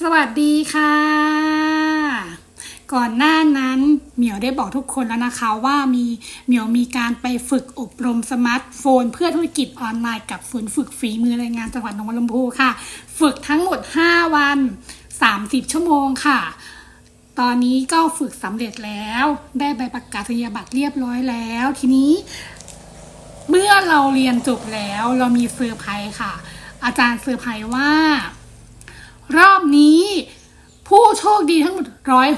สวัสดีค่ะ ก่อนหน้านั้นเหมียวได้บอกทุกคนแล้วนะคะว่ามีเหมียวมีการไปฝึกอบรมสมาร์ทโฟน เพื่อธุรกิจออนไลน์กับศูนย์ฝึกฝีมือแรงงานจังหวัดหนองบัวลำพูค่ะ ฝึกทั้งหมด 5 วัน 30 ชั่วโมงค่ะ ตอนนี้ก็ฝึกสำเร็จแล้ว ได้ใบประกาศนียบัตรเรียบร้อยแล้ว ทีนี้ เมื่อเราเรียนจบแล้วเรามีเซอร์ไพรส์ค่ะ อาจารย์เซอร์ไพรส์ว่า รอบนี้ ผู้โชคดีทั้งหมด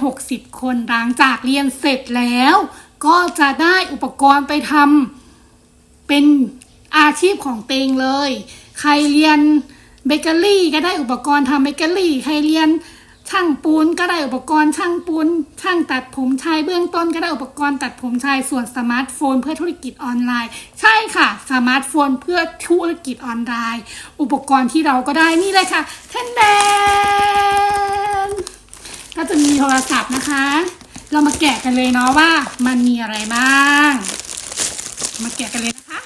160 คนหลังจากเรียนเสร็จแล้ว ก็จะได้อุปกรณ์ไปทำเป็นอาชีพของเตงเลย ใครเรียนเบเกอรี่ก็ได้อุปกรณ์ทำเบเกอรี่ ใครเรียน ช่างปูนก็ได้อุปกรณ์ ช่างปูน ช่างตัดผมชายเบื้องต้นก็ได้อุปกรณ์ตัดผมชายส่วนสมาร์ทโฟน เพื่อธุรกิจออนไลน์ ใช่ค่ะสมาร์ทโฟนเพื่อธุรกิจออนไลน์ อุปกรณ์ที่เราก็ได้นี่เลยค่ะแทนแดนก็จะมีโทรศัพท์นะคะ เรามาแกะกันเลยเนาะว่ามันมีอะไรบ้าง มาแกะกันเลยนะคะ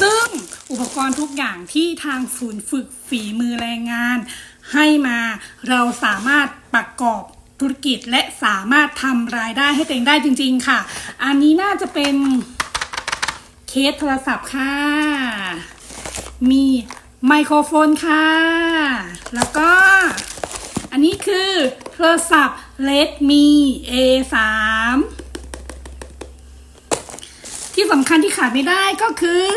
ซึ่งอุปกรณ์ทุกอย่างที่ทางศูนย์ฝึกฝีมือแรงงาน ให้มา เราสามารถประกอบธุรกิจและสามารถทำรายได้ให้ตัวเองได้จริง ๆ ค่ะ อันนี้น่าจะเป็นเคสโทรศัพท์ค่ะ มีไมโครโฟนค่ะ แล้วก็ อันนี้คือโทรศัพท์ Redmi A3 ที่สำคัญที่ขาดไม่ได้ก็คือ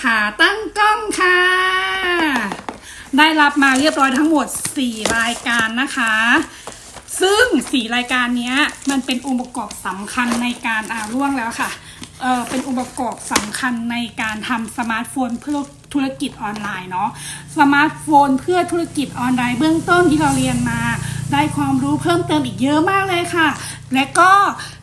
ขาตั้งกล้องค่ะ ได้รับมาเรียบร้อยทั้งหมด 4 รายการนะคะ ซึ่ง 4 รายการนี้มันเป็นองค์ประกอบสำคัญในการอ่าร่วงแล้วค่ะเออเป็นองค์ประกอบสำคัญในการทำสมาร์ทโฟนเพื่อธุรกิจออนไลน์เนาะสมาร์ทโฟนเพื่อธุรกิจออนไลน์เบื้องต้นที่เราเรียนมา ได้ความรู้เพิ่มเติมอีกเยอะมากเลยค่ะ และก็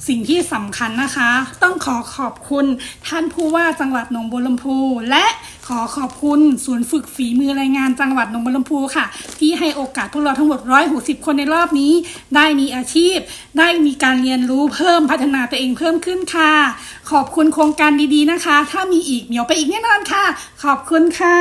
สิ่งที่สำคัญนะคะ ต้องขอขอบคุณท่านผู้ว่าจังหวัดหนองบัวลำพู และขอขอบคุณศูนย์ฝึกฝีมือแรงงานจังหวัดหนองบัวลำพูค่ะ ที่ให้โอกาสพวกเราทั้งหมด 160 คนในรอบนี้ ได้มีอาชีพ ได้มีการเรียนรู้เพิ่มพัฒนาตัวเองเพิ่มขึ้นค่ะ ขอบคุณโครงการดีๆนะคะ ถ้ามีอีกเหมียวไปอีกแน่นอนค่ะ ขอบคุณค่ะ